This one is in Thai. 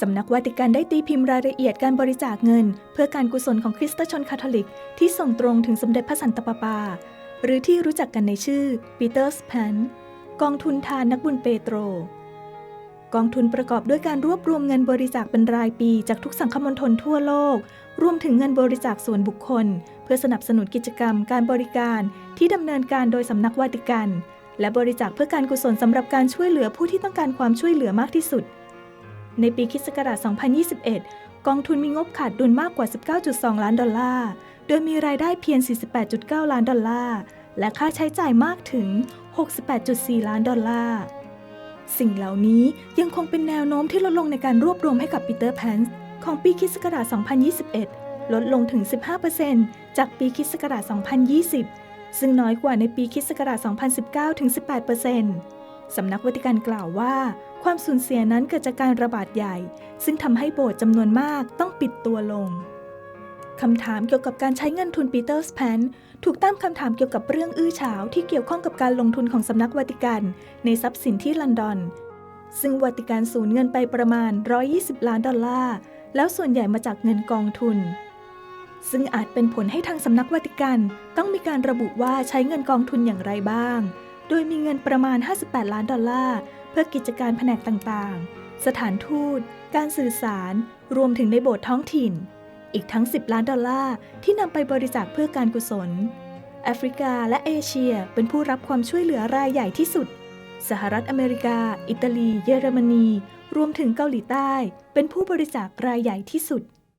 สำนักวาติกันได้ตีพิมพ์รายละเอียดการบริจาคเงิน เพื่อการกุศลของคริสตชนคาทอลิก ที่ส่งตรงถึงสมเด็จพระสันตะปาปา หรือที่รู้จักกันในชื่อปีเตอร์สแพนกองทุนทานนักบุญเปโตร กองทุนประกอบด้วยการรวบรวมเงินบริจาคเป็นรายปีจากทุกสังคมณฑลทั่วโลก รวมถึงเงินบริจาคส่วนบุคคล เพื่อสนับสนุนกิจกรรม การบริการที่ดำเนินการโดยสำนักวาติกัน และบริจาคเพื่อการกุศลสำหรับการช่วยเหลือผู้ที่ต้องการความช่วยเหลือมากที่สุด ในปีคิสต์ศักราช2021 กองทุนมีงบขาดดุลมากกว่า 19.2 ล้านดอลลาร์ โดยมีรายได้เพียง 48.9 ล้านดอลลาร์ และค่าใช้จ่ายมากถึง 68.4 ล้านดอลลาร์ สิ่งเหล่านี้ยังคงเป็นแนวโน้มที่ลดลงในการรวบรวมให้กับปีเตอร์แพนส์ของปีคิสต์ศักราช2021 ลดลงถึง 15%จากปีคิสต์ศักราช2020 ซึ่งน้อยกว่าในปีคิสต์ศักราช2019 ถึง 18%สำนักวาติกันกล่าวว่า ความสูญเสียนั้นเกิดจากการระบาดใหญ่ ซึ่งทำให้โบสถ์จำนวนมากต้องปิดตัวลงคำถามเกี่ยวกับการใช้เงินทุนปีเตอร์สแพนถูกตั้งคำถามเกี่ยวกับเรื่องอื้อฉาวที่เกี่ยวข้องกับการลงทุนของสำนักวาติกัน ในทรัพย์สินที่ลอนดอน ซึ่งวาติกันสูญเงินไปประมาณ 120 ล้านดอลลาร์ แล้วส่วนใหญ่มาจากเงินกองทุน ซึ่งอาจเป็นผลให้ทางสำนักวาติกันต้องมีการระบุว่าใช้เงินกองทุนอย่างไรบ้าง โดยมีเงินประมาณ 58 ล้านดอลลาร์ เพื่อกิจการแผนกต่างๆ สถานทูต การสื่อสาร รวมถึงในโบสถ์ท้องถิ่น อีกทั้ง 10 ล้านดอลลาร์ที่นำไปบริจาคเพื่อการกุศล แอฟริกาและเอเชียเป็นผู้รับความช่วยเหลือรายใหญ่ที่สุด สหรัฐอเมริกา อิตาลี เยอรมนี รวมถึงเกาหลีใต้ เป็นผู้บริจาครายใหญ่ที่สุด